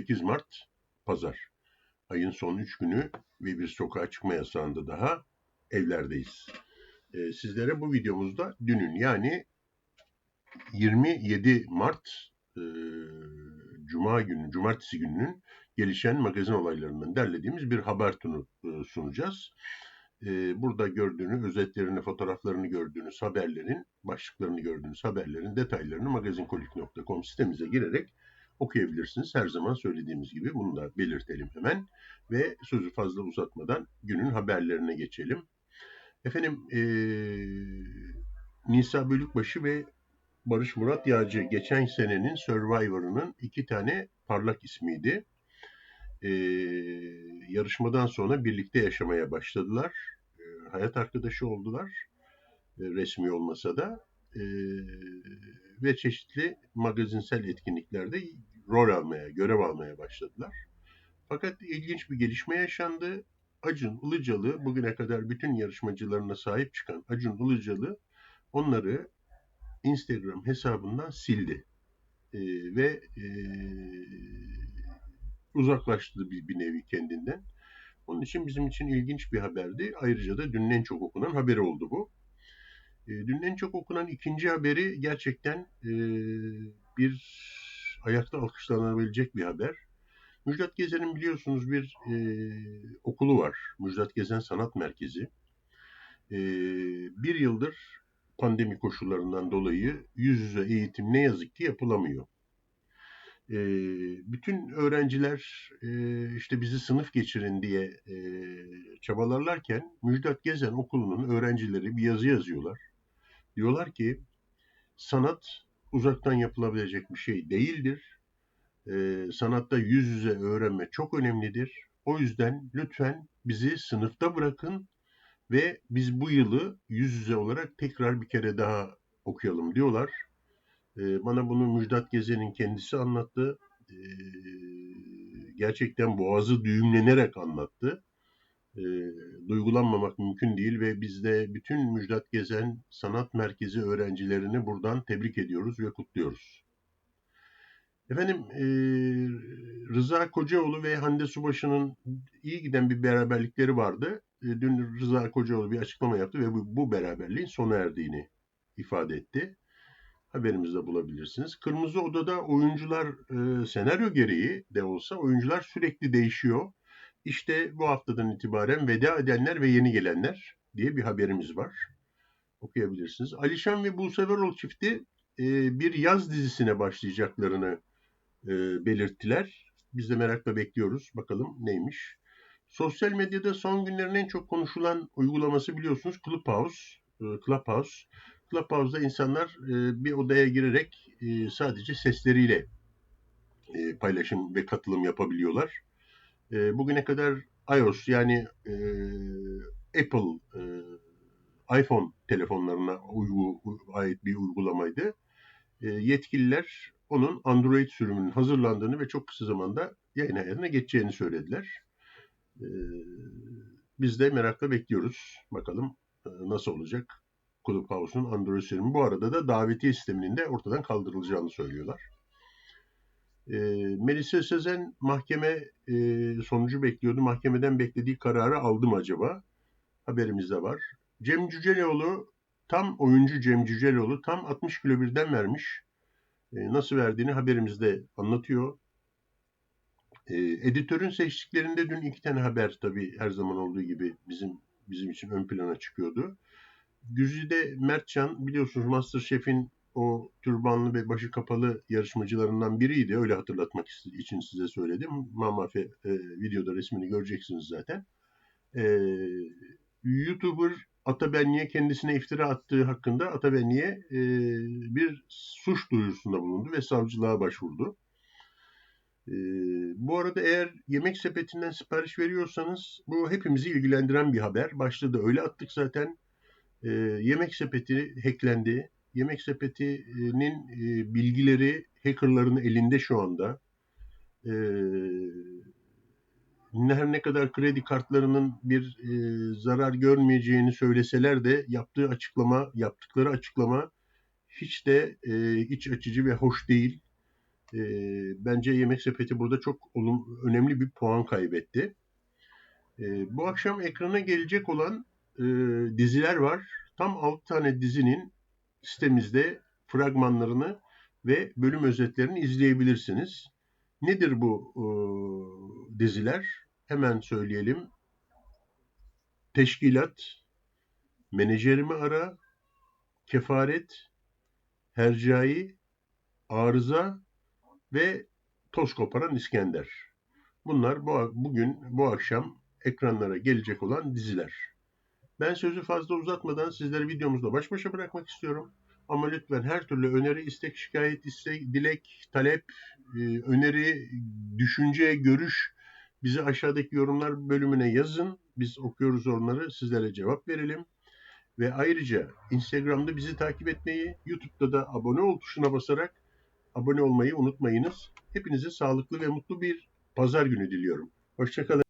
28 Mart Pazar. Ayın son 3 günü ve bir sokağa çıkma yasağında daha evlerdeyiz. Ee, sizlere bu videomuzda dünün yani 27 Mart e, Cuma günü, Cumartesi gününün gelişen magazin olaylarından derlediğimiz bir haber tunu e, sunacağız. E, burada gördüğünüz, özetlerini, fotoğraflarını gördüğünüz haberlerin, başlıklarını gördüğünüz haberlerin detaylarını magazinkolik.com sitemize girerek okuyabilirsiniz. Her zaman söylediğimiz gibi bunu da belirtelim hemen. Ve sözü fazla uzatmadan günün haberlerine geçelim. Efendim ee, Nisa Bölükbaşı ve Barış Murat Yağcı geçen senenin Survivor'ının iki tane parlak ismiydi. Ee, yarışmadan sonra birlikte yaşamaya başladılar. Ee, hayat arkadaşı oldular. Ee, resmi olmasa da. Ee, ve çeşitli magazinsel etkinliklerde rol almaya, görev almaya başladılar. Fakat ilginç bir gelişme yaşandı. Acun Ilıcalı bugüne kadar bütün yarışmacılarına sahip çıkan Acun Ilıcalı onları Instagram hesabından sildi. E, ve e, uzaklaştı bir, bir nevi kendinden. Onun için bizim için ilginç bir haberdi. Ayrıca da dünün en çok okunan haberi oldu bu. E, dünün en çok okunan ikinci haberi gerçekten e, bir ayakta alkışlanabilecek bir haber. Müjdat Gezer'in biliyorsunuz bir e, okulu var. Müjdat Gezen Sanat Merkezi. E, bir yıldır pandemi koşullarından dolayı yüz yüze eğitim ne yazık ki yapılamıyor. E, bütün öğrenciler e, işte bizi sınıf geçirin diye e, çabalarlarken Müjdat Gezen Okulu'nun öğrencileri bir yazı yazıyorlar. Diyorlar ki sanat uzaktan yapılabilecek bir şey değildir. Ee, sanatta yüz yüze öğrenme çok önemlidir. O yüzden lütfen bizi sınıfta bırakın ve biz bu yılı yüz yüze olarak tekrar bir kere daha okuyalım diyorlar. Ee, bana bunu Müjdat Gezen'in kendisi anlattı. Ee, gerçekten boğazı düğümlenerek anlattı. Ee, duygulanmamak mümkün değil ve biz de bütün Müjdat Gezen Sanat Merkezi öğrencilerini buradan tebrik ediyoruz ve kutluyoruz. Efendim e, Rıza Kocaoğlu ve Hande Subaşı'nın iyi giden bir beraberlikleri vardı. E, dün Rıza Kocaoğlu bir açıklama yaptı ve bu, bu beraberliğin sona erdiğini ifade etti. Haberimizde bulabilirsiniz. Kırmızı Oda'da oyuncular e, senaryo gereği de olsa oyuncular sürekli değişiyor. İşte bu haftadan itibaren veda edenler ve yeni gelenler diye bir haberimiz var. Okuyabilirsiniz. Alişan ve Buse Varol çifti e, bir yaz dizisine başlayacaklarını e, belirttiler. Biz de merakla bekliyoruz. Bakalım neymiş. Sosyal medyada son günlerin en çok konuşulan uygulaması biliyorsunuz Clubhouse. E, Clubhouse. Clubhouse'da insanlar bir odaya girerek sadece sesleriyle paylaşım ve katılım yapabiliyorlar. E, bugüne kadar iOS yani e, Apple e, iPhone telefonlarına uygu, ait bir uygulamaydı. E, yetkililer onun Android sürümünün hazırlandığını ve çok kısa zamanda yayın hayatına geçeceğini söylediler. E, biz de merakla bekliyoruz. Bakalım e, nasıl olacak Clubhouse'un Android sürümü. Bu arada da davetiye sisteminin de ortadan kaldırılacağını söylüyorlar. E, Melisa Sezen mahkeme e, sonucu bekliyordu. Mahkemeden beklediği kararı aldı mı acaba? Haberimizde var. Cem Cüceloğlu tam oyuncu Cem Cüceloğlu tam 60 kilo birden vermiş. E, nasıl verdiğini haberimizde anlatıyor. E, editörün seçtiklerinde dün iki tane haber tabii her zaman olduğu gibi bizim bizim için ön plana çıkıyordu. Güzide Mertcan biliyorsunuz Masterchef'in o türbanlı ve başı kapalı yarışmacılarından biriydi. Öyle hatırlatmak için size söyledim. Mamafe e, videoda resmini göreceksiniz zaten. E, YouTuber Atabenli'ye kendisine iftira attığı hakkında Atabenli'ye e, bir suç duyurusunda bulundu ve savcılığa başvurdu. E, bu arada eğer yemek sepetinden sipariş veriyorsanız bu hepimizi ilgilendiren bir haber. Başlığı da öyle attık zaten. E, yemek sepeti hacklendi Yemek Sepeti'nin e, bilgileri hackerların elinde şu anda. E, her ne kadar kredi kartlarının bir e, zarar görmeyeceğini söyleseler de yaptığı açıklama, yaptıkları açıklama hiç de e, iç açıcı ve hoş değil. E, bence Yemek Sepeti burada çok olum, önemli bir puan kaybetti. E, bu akşam ekrana gelecek olan e, diziler var. Tam 6 tane dizinin sitemizde fragmanlarını ve bölüm özetlerini izleyebilirsiniz. Nedir bu e, diziler? Hemen söyleyelim. Teşkilat, Menajerimi Ara, Kefaret, Hercai, Arıza ve Toz Koparan İskender. Bunlar bu, bugün, bu akşam ekranlara gelecek olan diziler. Ben sözü fazla uzatmadan sizleri videomuzla baş başa bırakmak istiyorum. Ama lütfen her türlü öneri, istek, şikayet, istek, dilek, talep, e, öneri, düşünce, görüş bizi aşağıdaki yorumlar bölümüne yazın. Biz okuyoruz onları, sizlere cevap verelim. Ve ayrıca Instagram'da bizi takip etmeyi, YouTube'da da abone ol tuşuna basarak abone olmayı unutmayınız. Hepinize sağlıklı ve mutlu bir pazar günü diliyorum. Hoşçakalın.